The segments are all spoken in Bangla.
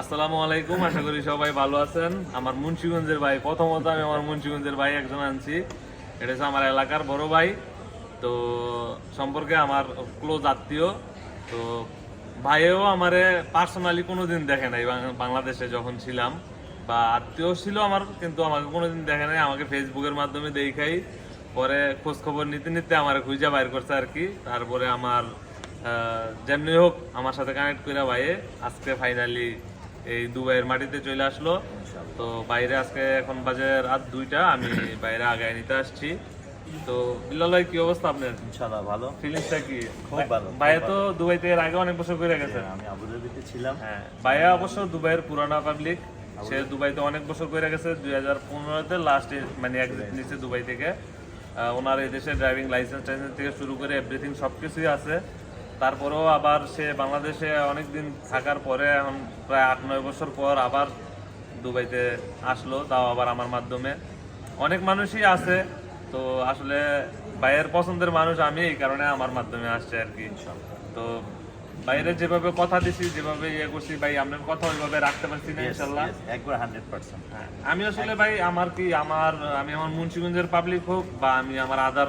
আসসালামু আলাইকুম, আশা করি সবাই ভালো আছেন। আমার মুন্সিগঞ্জের ভাই প্রথমত আমি আমার মুন্সিগঞ্জের ভাই একজন আনছি। এটা হচ্ছে আমার এলাকার বড় ভাই। তো সম্পর্কে আমার ক্লোজ আত্মীয়। তো ভাইও আমারে পার্সোনালি কোনো দিন দেখে নাই বাংলাদেশে যখন ছিলাম। বা আত্মীয় ছিল আমার, কিন্তু আমাকে কোনো দিন দেখে নাই। আমাকে ফেসবুকের মাধ্যমে দেখাই। পরে খোঁজ খবর নিতে নিতে আমার খুঁজে বাইর করছে আর কি। তারপরে আমার যেমনি হোক, আমার সাথে কানেক্ট করে ভাইয়ে আজকে ফাইনালি এই দুবাইয়ের মাটিতে চলে আসলো। তো বাইরে আজকে এখন বাজে রাত দুইটা আমি বাইরে আগায় নিতে আসছি। তো বিল্লাল ভাই কি অবস্থা আপনার? ইনশাল্লাহ ভালো। ফিলিংসটা কি? খুব ভালো, ভাইয়া তো দুবাইতে এর আগে অনেক বছর করে গেছে। আমি আবুধাবিতে ছিলাম। হ্যাঁ ভাইয়া অবশ্য দুবাইয়ের পুরানা পাবলিক সে দুবাইতে অনেক বছর করে গেছে দুই হাজার পনেরোতে লাস্ট মানে একদিন নিচে দুবাই থেকে। ওনার এই দেশে ড্রাইভিং লাইসেন্স টাইসেন্স থেকে শুরু করে এভরিথিং সব কিছুই আছে। তারপরেও আবার সে বাংলাদেশে অনেক দিন থাকার পরে এখন প্রায় আট নয় বছর পর আবার দুবাইতে আসলো তাও আবার আমার মাধ্যমে। অনেক মানুষই আছে তো আসলে ভাইয়ের পছন্দের মানুষ আমি এই কারণে আমার মাধ্যমে আসছে আর কি। তো বাইরে যেভাবে কথা দিছি যেভাবে ইয়ে করছি ভাই আপনার কথা ওইভাবে রাখতে পারছি না ইনশাল্লাহ একবার হান্ড্রেড পার্সেন্ট হ্যাঁ, আমি আসলে ভাই আমার কি আমার আমি আমার মুন্সিগঞ্জের পাবলিক হোক বা আমি আমার আদার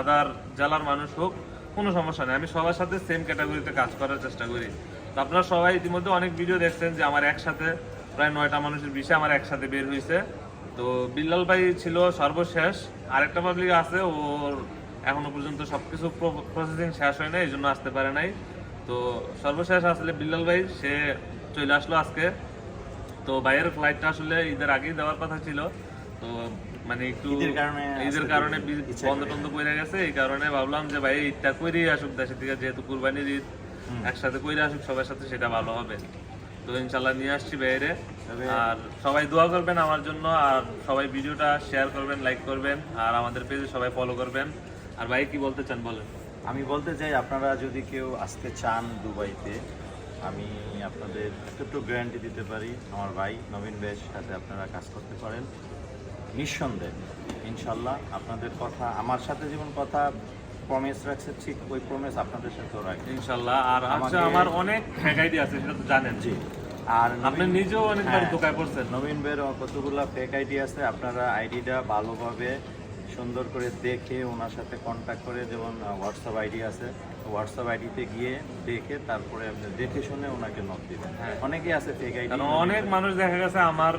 আদার জেলার মানুষ হোক কোনো সমস্যা নেই। আমি সবার সাথে সেম ক্যাটাগরিতে কাজ করার চেষ্টা করি। তো আপনারা সবাই ইতিমধ্যে অনেক ভিডিও দেখছেন যে আমার একসাথে প্রায় নয়টা মানুষের বিষয়ে আমার একসাথে বের হয়েছে তো বিল্লাল ভাই ছিল সর্বশেষ। আরেকটা পাবলিক আছে ওর এখনও পর্যন্ত সবকিছু প্রসেসিং শেষ হয় নাই, এই জন্য আসতে পারে নাই। তো সর্বশেষ আসলে বিল্লাল ভাই, সে চলে আসলো আজকে। তো ভাইয়ের ফ্লাইটটা আসলে ঈদের আগেই দেওয়ার কথা ছিল। তো মানে একটু ঈদের কারণে বন্ধ টন্ধ করে। গেছে এই কারণে ভাবলাম যে ভাই ঈদটা কইরে আসুক দেশের থেকে যেহেতু কুরবানির ঈদ একসাথে কইরে আসুক সবার সাথে সেটা ভালো হবে। তো ইনশাল্লাহ নিয়ে আসছি বাইরে। আর সবাই দোয়া করবেন আমার জন্য আর সবাই ভিডিওটা শেয়ার করবেন লাইক করবেন আর আমাদের পেজে সবাই ফলো করবেন। আর ভাই কি বলতে চান বলেন? আমি বলতে চাই আপনারা যদি কেউ আসতে চান দুবাইতে আমি আপনাদের একটু গ্যারান্টি দিতে পারি আমার ভাই নবীন বেশ সাথে আপনারা কাজ করতে পারেন। নিঃসন্দেহে। ইনশাল্লাহ আপনাদের কথা আমার সাথে যেমন কথা প্রমিস রাখছে ঠিক ওই প্রমিস আপনাদের সাথেও রাখবে। ইনশাল্লাহ আর আচ্ছা আমাকে- আমার অনেক ফ্যাকাইডি আছে সেটা তো জানেন। জি। আর আপনি নিজেও অনেকবার হ্যাঁ। ধোকায় পড়ছেন। নবীন বের কতগুলো ফেক আইডি আছে আপনারা আইডিটা ভালোভাবে সুন্দর করে দেখে ওনার সাথে কন্ট্যাক্ট করে যেমন হোয়াটসঅ্যাপ আইডি আছে। হোয়াটসঅ্যাপ আইডিতে গিয়ে দেখে তারপরে আপনি দেখে শুনে ওনাকে নক দিবেন। হ্যাঁ। অনেকেই আছে ফেক আইডি অনেক মানুষ দেখা গেছে আমার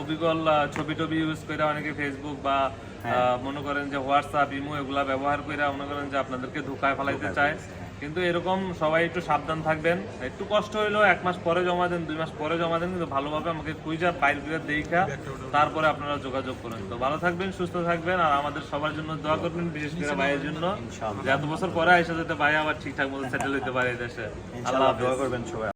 অবিকল ছবি টবি ইউজ করে অনেকে ফেসবুক বা আহ, মনে করেন যে হোয়াটসঅ্যাপ ইমো এগুলা ব্যবহার করে মনে করেন যে আপনাদেরকে ধোকায় ফেলাইতে চায়। কিন্তু এরকম সবাই একটু সাবধান থাকবেন। একটু কষ্ট হইলেও এক মাস পরে জমা দেন দুই মাস পরে জমা দেন কিন্তু ভালোভাবে আমাকে কুইজা পাইল দিয়ে দেখা তারপরে আপনারা যোগাযোগ করেন। তো ভালো থাকবেন সুস্থ থাকবেন আর আমাদের সবার জন্য দোয়া করবেন বিশেষ করে ভাইয়ের জন্য। যে এত বছর পরে আইসা যেতে ভাই আবার ঠিকঠাক মতো সেটেল হইতে পারে দেশে। আল্লাহ দোয়া করবেন সবাই।